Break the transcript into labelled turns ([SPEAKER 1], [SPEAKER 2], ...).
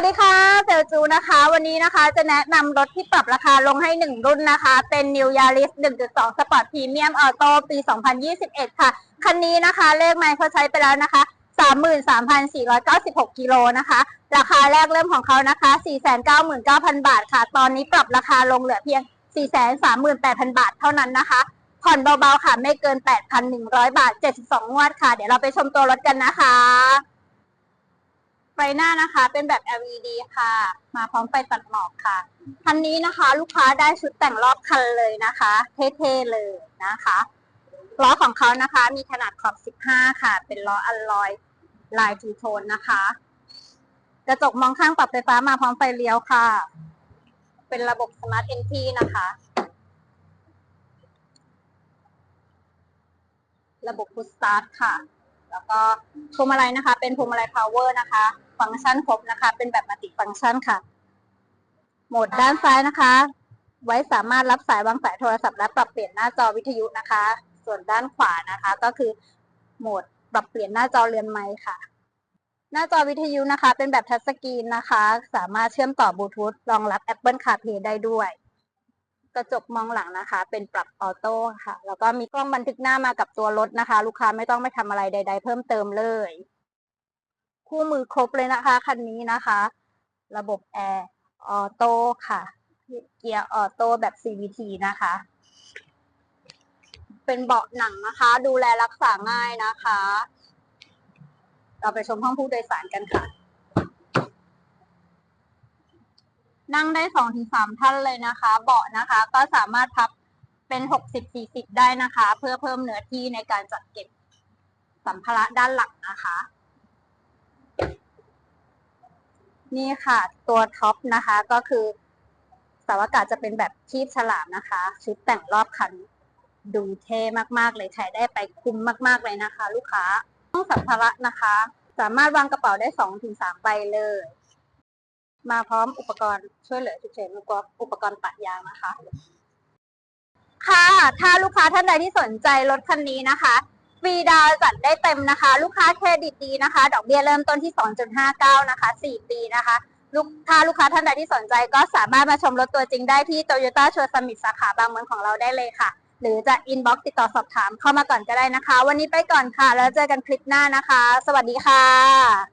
[SPEAKER 1] วัสดีค่ะเซลจูนะคะ วันนี้นะคะจะแนะนำรถที่ปรับราคาลงให้หนึ่งรุ่นนะคะ เป็น New Yaris 1.2 Sport Premium Auto ปี 2021 ค่ะ คันนี้นะคะเลขไมล์เขาใช้ไปแล้วนะคะ 33,496 กิโลนะคะ ราคาแรกเริ่มของเขานะคะ 499,000 บาทค่ะ ตอนนี้ปรับราคาลงเหลือเพียง 438,000 บาทเท่านั้นนะคะ ผ่อนเบาๆค่ะไม่เกิน 8,100 บาท 72 งวดค่ะ เดี๋ยวเราไปชมตัวรถกันนะคะ ไฟหน้านะคะ เป็นแบบ LED ค่ะ มาพร้อมไฟตัดหมอกค่ะ คันนี้นะคะ ลูกค้าได้ชุดแต่งรอบคันเลยนะคะ เท่ๆเลยนะคะล้อของเขานะคะ มีขนาดขอบ 15 ค่ะ เป็นล้ออัลลอยลายทูโทนนะคะ กระจกมองข้างปรับไฟฟ้ามาพร้อมไฟเลี้ยวค่ะ เป็นระบบ Smart Entry นะคะ ระบบ Push Start ค่ะ แล้วก็พวงมาลัยนะคะ เป็นพวงมาลัย power นะคะ ฟังก์ชันครบนะคะ เป็นแบบมัลติฟังก์ชันค่ะ โหมดด้านซ้ายนะคะ ไว้สามารถรับสายวางสายโทรศัพท์และปรับเปลี่ยนหน้าจอวิทยุนะคะ ส่วนด้านขวานะคะ ก็คือโหมดปรับเปลี่ยนหน้าจอเรือนไม้ค่ะ หน้าจอวิทยุนะคะ เป็นแบบทัชสกรีนนะคะ สามารถเชื่อมต่อบลูทูธรองรับ Apple CarPlay ได้ด้วย ระจกมองหลังนะคะ เป็นปรับออโต้ค่ะ แล้วก็มีกล้องบันทึกหน้ามากับตัวรถนะคะ ลูกค้าไม่ต้องไปทำอะไรใด ๆ เพิ่มเติมเลย คู่มือครบเลยนะคะคันนี้นะคะ ระบบแอร์ออโต้ค่ะ เกียร์ออโต้แบบ CVT นะคะ เป็นเบาะหนังนะคะ ดูแลรักษาง่ายนะคะ เราไปชมห้องผู้โดยสารกันค่ะ นั่งได้สองถึงสามท่านเลยนะคะ เบาะนะคะก็สามารถพับเป็นหกสิบสี่สิบได้นะคะ เพื่อเพิ่มเนื้อที่ในการจัดเก็บสัมภาระด้านหลังนะคะ นี่ค่ะตัวท็อปนะคะก็คือเสาวอากาศจะเป็นแบบคีบฉลามนะคะ ชุดแต่งรอบคันดูเท่มากๆ เลยใช้ได้ไปคุ้มมาก ๆ เลยนะคะ ลูกค้าห้องสัมภาระนะคะ สามารถวางกระเป๋าได้สองถึงสามใบเลย มาพร้อมอุปกรณ์ช่วยเหลือฉุกเฉินอุปกรณ์อุปกรณ์ปะยางนะคะ ค่ะ ถ้าลูกค้าท่านใดที่สนใจรถคันนี้นะคะฟรีดาวน์จัดได้เต็มนะคะ ลูกค้าเครดิตดีนะคะ ดอกเบี้ยเริ่มต้นที่ 2.59 นะคะ 4 ปีนะคะลูกถ้าลูกค้าท่านใดที่สนใจก็สามารถมาชมรถตัวจริงได้ที่ Toyota ชัวร์สมิธสาขาบางเมืองของเราได้เลยค่ะ หรือจะอินบ็อกซ์ติดต่อสอบถามเข้ามาก่อนก็ได้นะคะ วันนี้ไปก่อนค่ะ แล้วเจอกันคลิปหน้านะคะ สวัสดีค่ะ